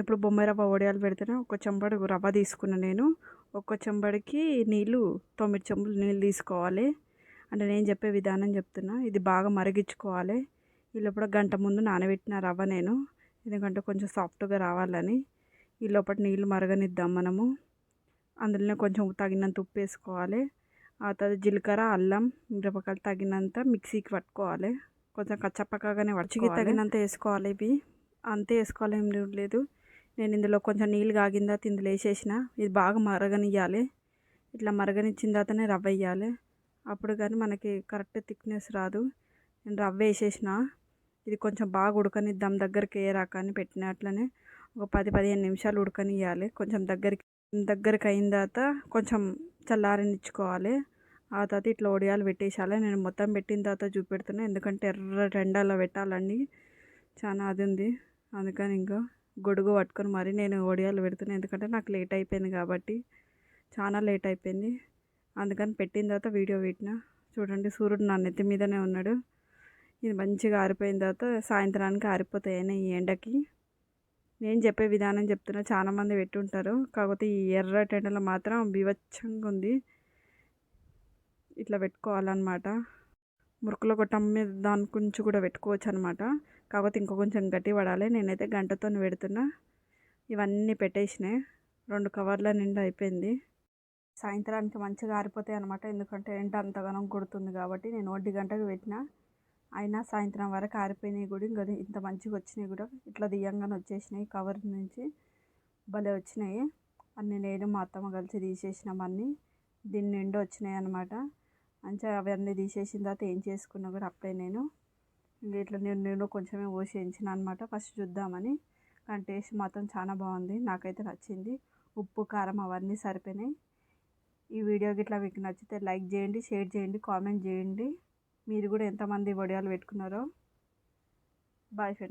నేను ఇప్పుడు బొమ్మ రవ్వ వడియాలు పెడితేనే ఒక చెంబడు రవ్వ తీసుకున్నా నేను. ఒక్క చెంబడికి నీళ్ళు తొమ్మిది చెంబులు నీళ్ళు తీసుకోవాలి. అంటే నేను చెప్పే విధానం చెప్తున్నా. ఇది బాగా మరిగించుకోవాలి. ఈ లోపల గంట ముందు నానబెట్టిన రవ్వ నేను. ఎందుకంటే కొంచెం సాఫ్ట్గా రావాలని. ఈ లోపల నీళ్ళు మరగనిద్దాం మనము. అందులోనే కొంచెం తగినంత ఉప్పు వేసుకోవాలి. ఆ తర్వాత జీలకర్ర అల్లం మిరపకాయలు తగినంత మిక్సీకి పట్టుకోవాలి. కొంచెం కచ్చపక్కగానే పట్టుకోవాలి. తగినంత వేసుకోవాలి ఇవి. అంతే వేసుకోవాలి ఏం లేదు. నేను ఇందులో కొంచెం నీళ్ళు కాగిన తర్వాత ఇందులో వేసేసిన. ఇది బాగా మరగనియ్యాలి. ఇట్లా మరగనిచ్చిన తర్వాతనే రవ్వ వేయాలి. అప్పుడు కానీ మనకి కరెక్ట్ థిక్నెస్ రాదు. నేను రవ్వ వేసేసిన. ఇది కొంచెం బాగా ఉడకనిద్దాం దగ్గరికి ఏ అని పెట్టిన. అట్లనే ఒక పది పదిహేను నిమిషాలు ఉడకనియాలి కొంచెం దగ్గరికి దగ్గరికి అయిన తర్వాత కొంచెం చల్లారనిచ్చుకోవాలి. ఆ తర్వాత ఇట్లా వడియాలు పెట్టేసాలి నేను మొత్తం పెట్టిన తర్వాత చూపెడుతున్నా. ఎందుకంటే ఎర్ర రెండాలో పెట్టాలండి. చాలా అది ఉంది అందుకని ఇంకా గొడుగు పట్టుకొని మరీ నేను వడియాలు పెడుతున్నాను ఎందుకంటే నాకు లేట్ అయిపోయింది కాబట్టి చాలా లేట్ అయిపోయింది. అందుకని పెట్టిన తర్వాత వీడియో పెట్టిన. చూడండి సూర్యుడు నా నెత్తి మీదనే ఉన్నాడు. ఇది మంచిగా ఆరిపోయిన తర్వాత సాయంత్రానికి ఆరిపోతాయని ఈ ఎండకి. నేను చెప్పే విధానం చెప్తున్నా చాలామంది పెట్టుంటారు కాకపోతే ఈ ఎర్ర టెండలో మాత్రం బీభత్సంగా ఉంది. ఇట్లా పెట్టుకోవాలన్నమాట. మురుకుల గొట్టం మీద దాని గురించి కూడా పెట్టుకోవచ్చు అనమాట కాకపోతే ఇంకో కొంచెం గట్టి పడాలి. నేనైతే గంటతో పెడుతున్నా. ఇవన్నీ పెట్టేసినాయి. రెండు కవర్ల నిండా అయిపోయింది. సాయంత్రానికి మంచిగా ఆరిపోతాయి అనమాట. ఎందుకంటే ఎండ అంతగానం కొడుతుంది కాబట్టి నేను ఒంటి గంటకు పెట్టిన. అయినా సాయంత్రం వరకు ఆరిపోయినాయి కూడా. ఇంకా ఇంత మంచిగా వచ్చినాయి కూడా. ఇట్లా దియ్యంగానే వచ్చేసినాయి. కవర్ నుంచి భలే వచ్చినాయి. అన్ని నేను మా అత్తమ్మ కలిసి తీసేసినాం అన్నీ. దీని నిండా వచ్చినాయి అనమాట. మంచిగా అవన్నీ తీసేసిన తర్వాత ఏం చేసుకున్నా కూడా అప్పుడే నేను. ఇంకా ఇట్లా నేను నేను కొంచెమే పోసి వేయించిన అనమాట ఫస్ట్ చూద్దామని. కానీ టేస్ట్ మాత్రం చాలా బాగుంది. నాకైతే నచ్చింది. ఉప్పు కారం అవన్నీ సరిపోయినాయి. ఈ వీడియో గిట్లా మీకు నచ్చితే లైక్ చేయండి షేర్ చేయండి కామెంట్ చేయండి. మీరు కూడా ఎంతమంది వడియాలు పెట్టుకున్నారో. Boy friend